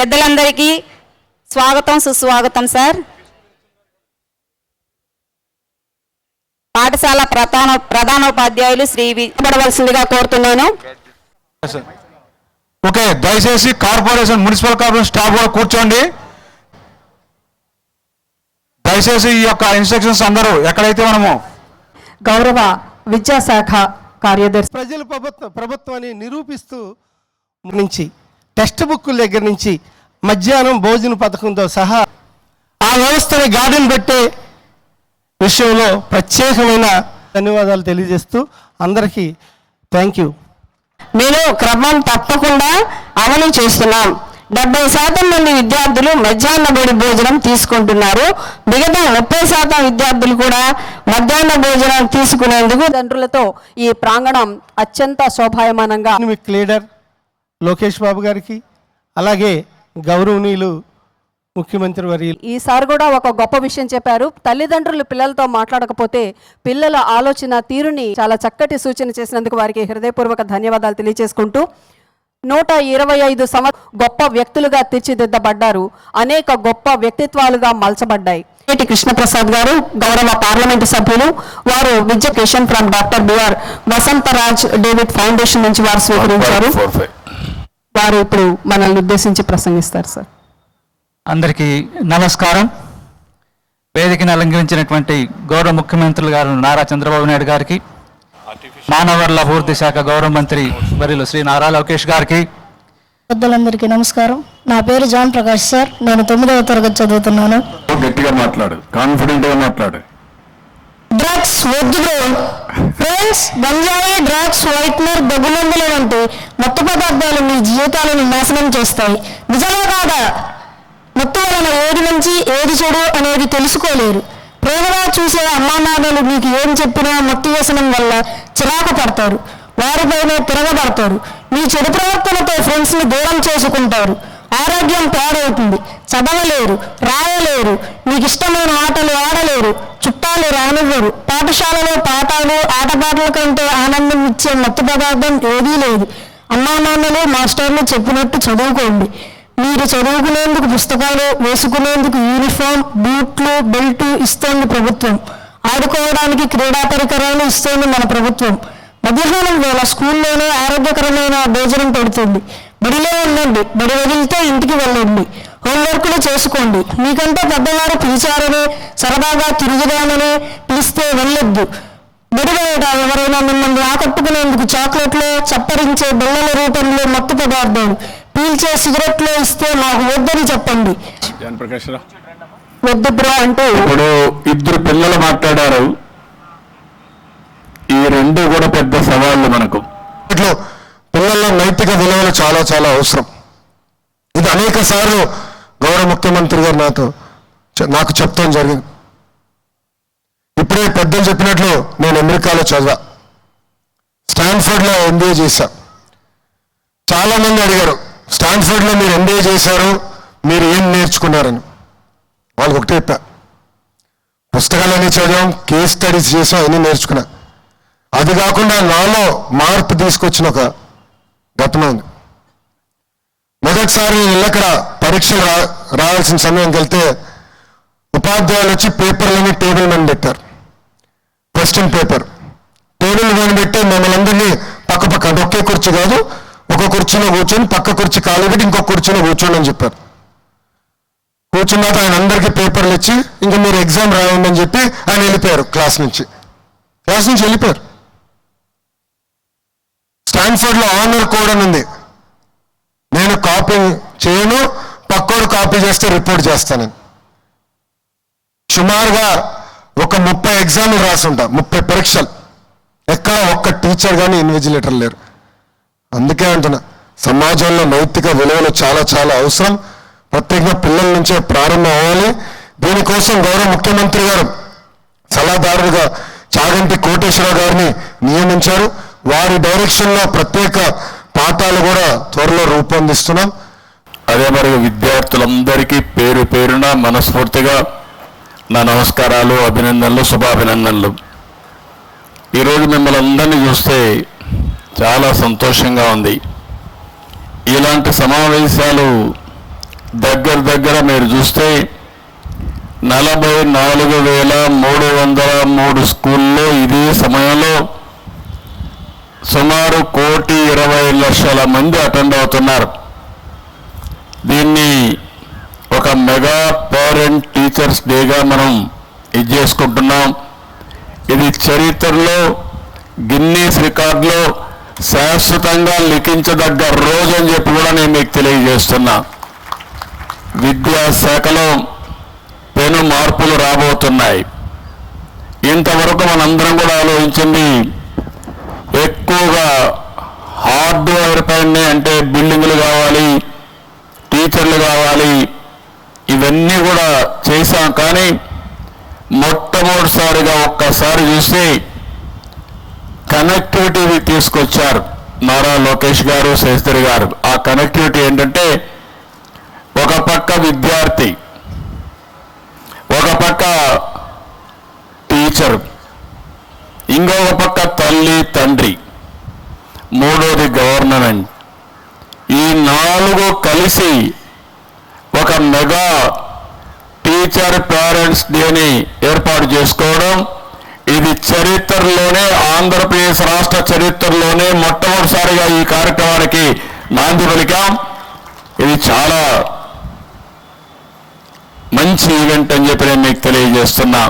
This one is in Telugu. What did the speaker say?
పెద్దలందరికీ స్వాగతం సుస్వాగతం సార్. పాఠశాల ప్రధాన ప్రధానోపాధ్యాయులు శ్రీ విపడవలసిందిగా కోరుతున్నాను. ఓకే దయచేసి కార్పొరేషన్ మున్సిపల్ కార్పొరేషన్ స్టాఫ్ కూడా కూర్చోండి. దయచేసి ఈ యొక్క ఇన్స్ట్రక్షన్స్ అందరూ ఎక్కడైతే మనము గౌరవ విద్యాశాఖ కార్యదర్శి ప్రజల ప్రభుత్వ ప్రభుత్వాన్ని నిరూపిస్తూ నుంచి టెక్స్ట్ బుక్కుల దగ్గర నుంచి మధ్యాహ్నం భోజన పథకంతో సహా ఆ వ్యవస్థని గార్డెన్ పెట్టే విషయంలో ప్రత్యేకమైన ధన్యవాదాలు తెలియజేస్తూ అందరికీ థ్యాంక్ యూ. మేము క్రమం తప్పకుండా అమలు చేస్తున్నాం. డెబ్బై శాతం మంది విద్యార్థులు మధ్యాహ్న బడి భోజనం తీసుకుంటున్నారు. మిగతా ముప్పై శాతం విద్యార్థులు కూడా మధ్యాహ్న భోజనం తీసుకునేందుకు తండ్రులతో ఈ ప్రాంగణం అత్యంత శోభాయమానంగా మీకు లీడర్ లోకేష్ బాబు గారికి అలాగే గౌరవనీయులు ముఖ్యమంత్రి వర్యులు. ఈసారి కూడా ఒక గొప్ప విషయం చెప్పారు. తల్లిదండ్రులు పిల్లలతో మాట్లాడకపోతే పిల్లల ఆలోచన తీరుని చాలా చక్కటి సూచన చేసినందుకు వారికి హృదయపూర్వక ధన్యవాదాలు తెలియజేసుకుంటూ నూట ఇరవై ఐదు సంవ గొప్ప వ్యక్తులుగా తీర్చిదిద్దబడ్డారు. అనేక గొప్ప వ్యక్తిత్వాలుగా మలచబడ్డాయి. ఏటి కృష్ణప్రసాద్ గారు గౌరవ పార్లమెంటు సభ్యులు వారు విద్యకేషన్ from doctor BR Vasantharaj David Foundation నుంచి వారు స్వీకరించారు. వారు ఇప్పుడు మనల్ని ఉద్దేశించి ప్రసంగిస్తారు సార్. అందరికీ నమస్కారం. వేదికను అలంకరించినటువంటి గౌరవ ముఖ్యమంత్రులు గారు నారా చంద్రబాబు నాయుడు గారికి మానవ వనరుల అభివృద్ధి శాఖ గౌరవ మంత్రి వర్యులు శ్రీ నారా లోకేష్ గారికి పెద్దలందరికీ నమస్కారం. నా పేరు జాన్ ప్రకాష్ సార్. నేను తొమ్మిదవ తరగతి చదువుతున్నాను. గట్టిగా మాట్లాడు. కాన్ఫిడెంట్గా మాట్లాడు. డ్రగ్స్ వద్దు బ్రో ఫ్రెండ్స్ గంజాయి డ్రగ్స్ వైట్నర్ దగ్గుమందులు వంటి మత్తు పదార్థాలు మీ జీవితాలను నాశనం చేస్తాయి. నిజమే కాదా? మత్తు వలన ఏది మంచి ఏది చెడు అనేది తెలుసుకోలేరు. ప్రేమగా చూసే అమ్మానాన్నలు మీకు ఏం చెప్పినా మత్తు వ్యసనం వల్ల చిరాకు పడతారు. వారిపైనే తిరగబడతారు. మీ చెడు ప్రవర్తనతో ఫ్రెండ్స్ని దూరం చేసుకుంటారు. ఆరోగ్యం పాడవుతుంది చదవలేరు రాయలేరు. మీకు ఇష్టమైన ఆటలు ఆడలేరు. చుట్టాలు రానివ్వరు. పాఠశాలలో పాఠాలు ఆటపాటల కంటే ఆనందం ఇచ్చే మత్తు పదార్థం ఏదీ లేదు. అమ్మా నాన్నలు మాస్టర్లు చెప్పినట్టు చదువుకోండి. మీరు చదువుకునేందుకు పుస్తకాలు వేసుకునేందుకు యూనిఫామ్ బూట్లు బెల్ట్ ఇస్తోంది ప్రభుత్వం. ఆడుకోవడానికి క్రీడా పరికరాలు ఇస్తోంది మన ప్రభుత్వం. మధ్యాహ్నం వేళ స్కూల్లోనే ఆరోగ్యకరమైన భోజనం పెడుతుంది. బడిలో ఉండండి. బడి వదిలితే ఇంటికి వెళ్ళండి. హోంవర్క్లు చేసుకోండి. మీకంటే పెద్దవారు పిలిచారని సరదాగా తిరుగుదామని పిలిస్తే వెళ్ళొద్దు. బడి బయట ఎవరైనా మిమ్మల్ని ఆకట్టుకునేందుకు చాక్లెట్లు చప్పరించే బిళ్ళల రూపంలో మత్తు పదార్థాలు పీల్చే సిగరెట్లు ఇస్తే నాకు వద్దని చెప్పండి. వద్దు బ్రో అంటూ ఇప్పుడు ఇద్దరు పిల్లలు మాట్లాడారు. ఈ రెండు కూడా పెద్ద సవాళ్ళు మనకు. ఇట్లో పిల్లల్లో నైతిక విలువలు చాలా చాలా అవసరం. ఇది అనేక సార్లు గౌరవ ముఖ్యమంత్రి గారు నాతో నాకు చెప్తాం జరిగింది ఇప్పుడే పెద్దలు చెప్పినట్లు నేను అమెరికాలో చదివా. స్టాన్ఫర్డ్లో ఎంబీఏ చేశా. చాలా మంది అడిగారు స్టాన్ఫర్డ్లో మీరు ఎంబీఏ చేశారు మీరు ఏం నేర్చుకున్నారని? వాళ్ళకి ఒకటే చెప్పా. పుస్తకాలన్నీ చదివాం కేస్ స్టడీస్ చేసాం అన్నీ నేర్చుకున్నా. అది కాకుండా నాలో మార్పు తీసుకొచ్చిన ఒక ఘటన ఉంది. మొదటిసారి నేను ఇల్లక్కడ పరీక్షలు రా రావాల్సిన సమయంకి వెళ్తే ఉపాధ్యాయులు వచ్చి పేపర్లని టేబుల్ మీద పెట్టారు. Question paper. టేబుల్ మీద పెట్టి మమ్మల్ని అందరినీ పక్క పక్క అంటే ఒకే కుర్చీ కాదు ఒక కుర్చీలో కూర్చొని పక్క కుర్చీ ఖాళీ పెట్టి ఇంకొక కుర్చీలో కూర్చోండి అని చెప్పారు. కూర్చున్నాక ఆయన అందరికీ పేపర్లు ఇచ్చి ఇంకా మీరు ఎగ్జామ్ రాయండి అని చెప్పి ఆయన వెళ్ళిపోయారు క్లాస్ నుంచి. క్లాస్ నుంచి వెళ్ళిపోయారు. స్టాన్ఫర్డ్లో ఆనర్ కోడ్ అని ఉంది. నేను కాపీ చేయను కాపీ చేస్తే రిపోర్ట్ చేస్తాను సుమారుగా ఒక ముప్పై ఎగ్జామ్లు రాసుంటా ముప్పై పరీక్షలు. ఎక్కడ ఒక్క టీచర్ కానీ ఇన్విజిలేటర్ లేరు. అందుకే అంటున్నా సమాజంలో నైతిక విలువలు చాలా చాలా అవసరం. ప్రత్యేకంగా పిల్లల నుంచే ప్రారంభం అవ్వాలి. దీనికోసం గౌరవ ముఖ్యమంత్రి గారు సలహాదారుగా చాగంటి కోటేశ్వరరావు గారిని నియమించారు. వారి డైరెక్షన్లో ప్రత్యేక పాఠాలు కూడా త్వరలో రూపొందిస్తున్నాం. అదే మరి విద్యార్థులందరికీ పేరు పేరున మనస్ఫూర్తిగా నా నమస్కారాలు అభినందనలు శుభాభినందనలు. ఈరోజు మిమ్మల్ని అందరినీ చూస్తే చాలా సంతోషంగా ఉంది. ఇలాంటి సమావేశాలు దగ్గర దగ్గర మీరు చూస్తే నలభై నాలుగు వేల మూడు వందల మూడు స్కూల్లో ఇదే సమయంలో సుమారు కోటి ఇరవై లక్షల మంది అటెండ్ అవుతున్నారు. దీన్ని ఒక మెగా పేరెంట్ టీచర్స్ డేగా మనం ఇది చేసుకుంటున్నాం. ఇది చరిత్రలో గిన్నీస్ రికార్డులో శాశ్వతంగా లిఖించదగ్గ రోజు అని చెప్పి కూడా నేను మీకు తెలియజేస్తున్నా. విద్యాశాఖలో పెను మార్పులు రాబోతున్నాయి. ఇంతవరకు మనందరం కూడా ఆలోచించింది ఎక్కువగా హార్డ్వేర్ పైనే అంటే బిల్డింగ్లు కావాలి టీచర్లు కావాలి. ఇవన్నీ కూడా చేశాం కానీ మొట్టమొదటిసారిగా ఒక్కసారి చూస్తే కనెక్టివిటీ తీసుకొచ్చారు నారా లోకేష్ గారు శేస్త్రి గారు. ఆ కనెక్టివిటీ ఏంటంటే ఒక పక్క విద్యార్థి ఒక పక్క టీచర్ ఇంకొక పక్క తల్లి తండ్రి. మూడోది గవర్నమెంట్ ఈ నాలుగు కలిసి మెగా టీచర్ పేరెంట్స్ డేని ఏర్పాటు చేసుకోవడం. ఇది చరిత్రలోనే ఆంధ్రప్రదేశ్ రాష్ట్ర చరిత్రలోనే మొట్టమొదటిసారిగా ఈ కార్యక్రమానికి నాంది పలికాం. ఇది చాలా మంచి ఈవెంట్ అని చెప్పి నేను మీకు తెలియజేస్తున్నా.